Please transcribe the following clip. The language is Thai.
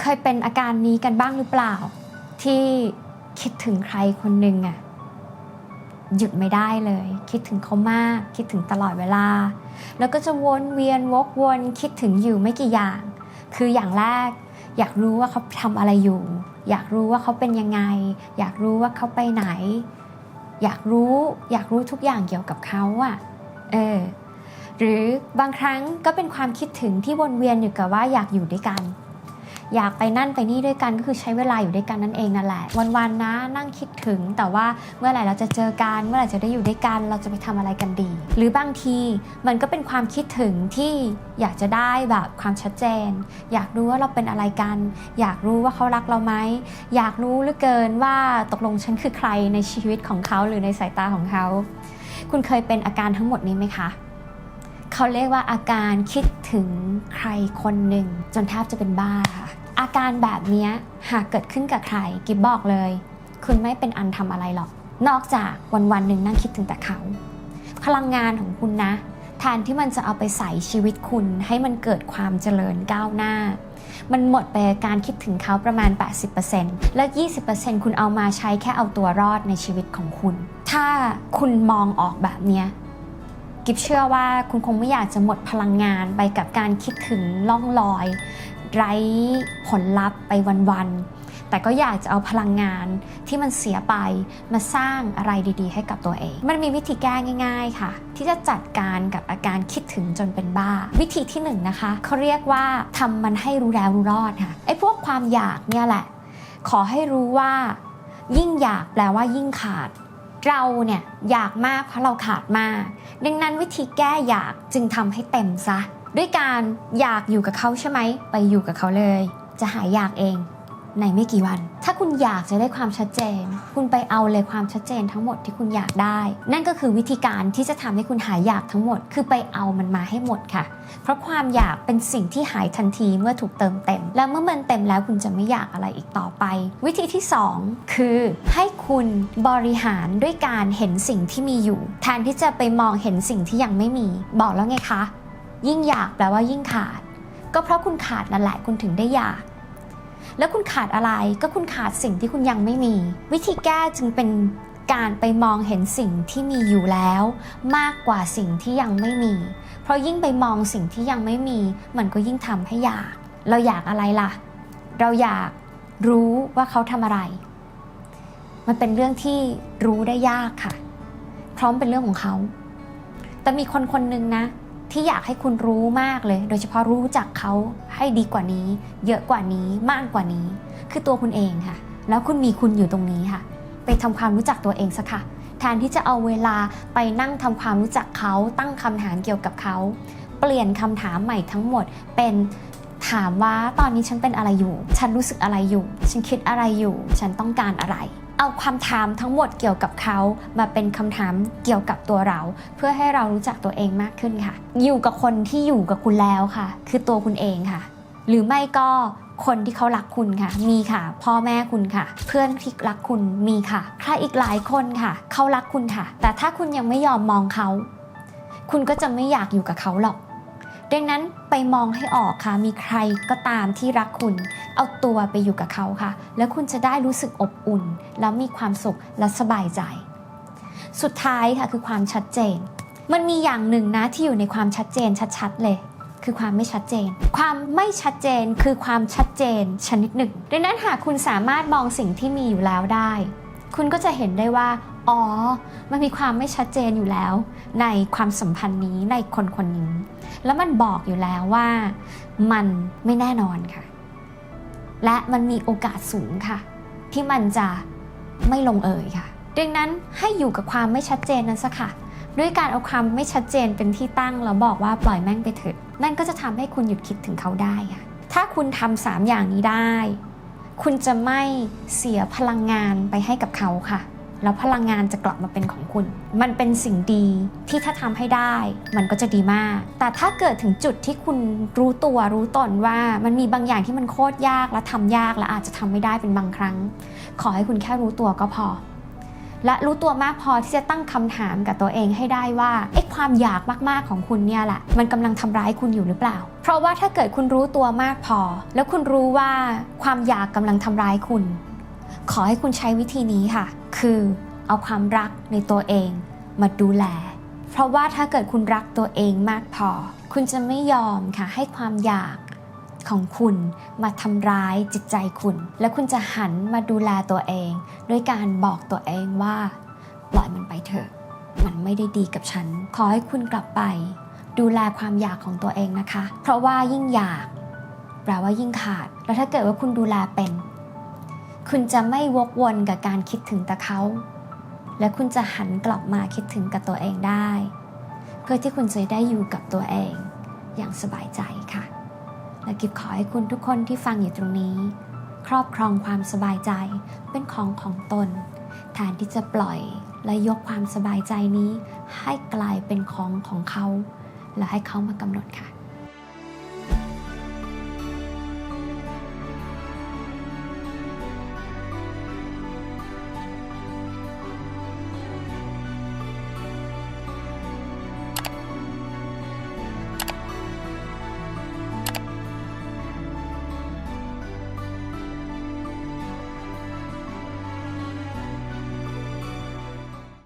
เคยเป็นอาการนี้กันบ้างหรือเปล่า ที่คิดถึงใครคนหนึ่งอะหยุดไม่ได้เลย คิดถึงเขามาก คิดถึงตลอดเวลา แล้วก็จะวนเวียนวกวนคิดถึงอยู่ไม่กี่อย่าง คืออย่างแรก อยากรู้ว่าเขาทำอะไรอยู่ อยากรู้ว่าเขาเป็นยังไง อยากรู้ว่าเขาไปไหน อยากรู้อยากรู้ทุกอย่างเกี่ยวกับเขาอะเออหรือบางครั้งก็เป็นความคิดถึงที่วนเวียนอยู่กับว่าอยากอยู่ด้วยกัน อยากไปนั่นไปนี่ด้วยกันก็คือใช้เวลาอยู่ด้วยกันนั่นเองนั่นแหละ วันๆนะนั่งคิดถึงแต่ว่าเมื่อไหร่เราจะเจอกันเมื่อไหร่จะได้อยู่ด้วยกันเราจะไปทำอะไรกันดี หรือบางทีมันก็เป็นความคิดถึงที่อยากจะได้แบบความชัดเจน อยากรู้ว่าเราเป็นอะไรกัน อยากรู้ว่าเขารักเราไหมอยากรู้เหลือเกินว่าตกลงฉันคือใครในชีวิตของเขาหรือในสายตาของเขา คุณเคยเป็นอาการทั้งหมดนี้ไหมคะเขาเรียกว่าอาการคิดถึงใครคนหนึ่งจนแทบจะเป็นบ้าค่ะ อาการแบบนี้หากเกิดขึ้นกับใคร กิบบอกเลย คุณไม่เป็นอันทำอะไรหรอก นอกจากวันวันหนึ่งนั่งคิดถึงแต่เขา พลังงานของคุณนะแทนที่มันจะเอาไปใส่ชีวิตคุณให้มันเกิดความเจริญก้าวหน้า มันหมดไปการคิดถึงเขาประมาณ 80%และ 20%คุณเอามาใช้แค่เอาตัวรอดในชีวิตของคุณ ถ้าคุณมองออกแบบเนี้ยกิฟเชื่อว่าคุณคงไม่อยากจะหมดพลังงานไปกับการคิดถึงล่องลอย ไร้ผลลัพธ์ไปวันๆ แต่ก็อยากจะเอาพลังงานที่มันเสียไปมาสร้างอะไรดีๆ ให้กับตัวเอง มันมีวิธีแก้ง่าย ๆ ค่ะ ที่จะจัดการกับอาการคิดถึงจนเป็นบ้า วิธีที่หนึ่งนะคะเขาเรียกว่าทำมันให้รู้แล้วรู้รอดค่ะไอ้พวกความอยากเนี่ยแหละ ขอให้รู้ว่า ยิ่งอยากแปลว่ายิ่งขาดเราเนี่ยอยากมากเพราะเราขาดมาก ดังนั้นวิธีแก้อยากจึงทำให้เต็มซะ ด้วยการอยากอยู่กับเขาใช่ไหม ไปอยู่กับเขาเลย จะหายอยากเองในไม่กี่วัน ถ้าคุณอยากจะได้ความชัดเจน คุณไปเอาเลยความชัดเจนทั้งหมดที่คุณอยากได้ นั่นก็คือวิธีการที่จะทำให้คุณหายอยากทั้งหมด คือไปเอามันมาให้หมดค่ะ เพราะความอยากเป็นสิ่งที่หายทันทีเมื่อถูกเติมเต็ม แล้วเมื่อมันเต็มแล้วคุณจะไม่อยากอะไรอีกต่อไป วิธีที่ 2 คือ ให้คุณบริหารด้วยการเห็นสิ่งที่มีอยู่ แทนที่จะไปมองเห็นสิ่งที่ยังไม่มี บอกแล้วไงคะ ยิ่งอยากแปลว่ายิ่งขาด ก็เพราะคุณขาดนั่นแหละคุณถึงได้อยาก แล้วคุณขาดอะไรก็คุณขาดสิ่งที่คุณยังไม่มี วิธีแก้จึงเป็นการไปมองเห็นสิ่งที่มีอยู่แล้ว มากกว่าสิ่งที่ยังไม่มี เพราะยิ่งไปมองสิ่งที่ยังไม่มี มันก็ยิ่งทำให้อยาก เราอยากอะไรล่ะ เราอยากรู้ว่าเขาทำอะไร มันเป็นเรื่องที่รู้ได้ยากค่ะ พร้อมเป็นเรื่องของเขา แต่มีคนคนหนึ่งนะ ที่อยากให้คุณรู้มากเลย โดยเฉพาะรู้จักเขาให้ดีกว่านี้ เยอะกว่านี้มากกว่านี้ คือตัวคุณเองค่ะ แล้วคุณมีคุณอยู่ตรงนี้ค่ะ ไปทำความรู้จักตัวเองสักค่ะ แทนที่จะเอาเวลาไปนั่งทำความรู้จักเขาตั้งคำถามเกี่ยวกับเขาเปลี่ยนคำถามใหม่ทั้งหมดเป็นถามว่าตอนนี้ฉันเป็นอะไรอยู่ ฉันรู้สึกอะไรอยู่ ฉันคิดอะไรอยู่ ฉันต้องการอะไร เอาความถามทั้งหมดเกี่ยวกับเขามาเป็นคำถามเกี่ยวกับตัวเรา เพื่อให้เรารู้จักตัวเองมากขึ้นค่ะ อยู่กับคนที่อยู่กับคุณแล้วค่ะ คือตัวคุณเองค่ะ หรือไม่ก็คนที่เขารักคุณค่ะ มีค่ะ พ่อแม่คุณค่ะ เพื่อนที่รักคุณมีค่ะ ใครอีกหลายคนค่ะ เขารักคุณค่ะ แต่ถ้าคุณยังไม่ยอมมองเขา คุณก็จะไม่อยากอยู่กับเขาหรอก ดังนั้นไปมองให้ออกค่ะ มีใครก็ตามที่รักคุณ เอาตัวไปอยู่กับเขาค่ะ แล้วคุณจะได้รู้สึกอบอุ่น แล้วมีความสุขและสบายใจ สุดท้ายค่ะคือความชัดเจน มันมีอย่างหนึ่งนะที่อยู่ในความชัดเจนชัดๆเลยคือความไม่ชัดเจน ความไม่ชัดเจนคือความชัดเจนชนิดหนึ่ง ดังนั้นหากคุณสามารถมองสิ่งที่มีอยู่แล้วได้ คุณก็จะเห็นได้ว่า อ๋อ มันมีความไม่ชัดเจนอยู่แล้ว ในความสัมพันธ์นี้ในคนคนนี้ แล้วมันบอกอยู่แล้วว่ามันไม่แน่นอนค่ะ และมันมีโอกาสสูงค่ะ ที่มันจะไม่ลงเอยค่ะ ดังนั้นให้อยู่กับความไม่ชัดเจนนั้นซะค่ะ ด้วยการเอาความไม่ชัดเจนเป็นที่ตั้งแล้วบอกว่าปล่อยแม่งไปเถอะนั่นก็จะทำให้คุณหยุดคิดถึงเขาได้ค่ะถ้าคุณทำสามอย่างนี้ได้ คุณจะไม่เสียพลังงานไปให้กับเขาค่ะ แล้วพลังงานจะกลับมาเป็นของคุณ มันเป็นสิ่งดีที่ถ้าทำให้ได้ มันก็จะดีมาก แต่ถ้าเกิดถึงจุดที่คุณรู้ตัวรู้ตนว่ามันมีบางอย่างที่มันโคตรยากและทำยากและอาจจะทำไม่ได้เป็นบางครั้ง ขอให้คุณแค่รู้ตัวก็พอ และรู้ตัวมากพอที่จะตั้งคำถามกับตัวเองให้ได้ว่าไอ้ความอยากมากๆของคุณเนี่ยแหละมันกำลังทำร้ายคุณอยู่หรือเปล่า เพราะว่าถ้าเกิดคุณรู้ตัวมากพอ แล้วคุณรู้ว่าความอยากกำลังทำร้ายคุณ ขอให้คุณใช้วิธีนี้ค่ะ คือเอาความรักในตัวเองมาดูแล เพราะว่าถ้าเกิดคุณรักตัวเองมากพอ คุณจะไม่ยอมค่ะให้ความอยากของคุณมาทำร้ายจิตใจคุณ และคุณจะหันมาดูแลตัวเอง ด้วยการบอกตัวเองว่า ปล่อยมันไปเถอะ มันไม่ได้ดีกับฉัน ขอให้คุณกลับไป ดูแลความอยากของตัวเองนะคะ เพราะว่ายิ่งอยาก แปลว่ายิ่งขาด แล้วถ้าเกิดว่าคุณดูแลเป็น คุณจะไม่วกวนกับการคิดถึงแต่เขา และคุณจะหันกลับมาคิดถึงกับตัวเองได้ เพื่อที่คุณจะได้อยู่กับตัวเอง อย่างสบายใจค่ะ และกิบขอให้คุณทุกคนที่ฟังอยู่ตรงนี้ ครอบครองความสบายใจเป็นของของตนแทนที่จะปล่อยและยกความสบายใจนี้ ให้กลายเป็นของของเขา และให้เขามากำหนดค่ะ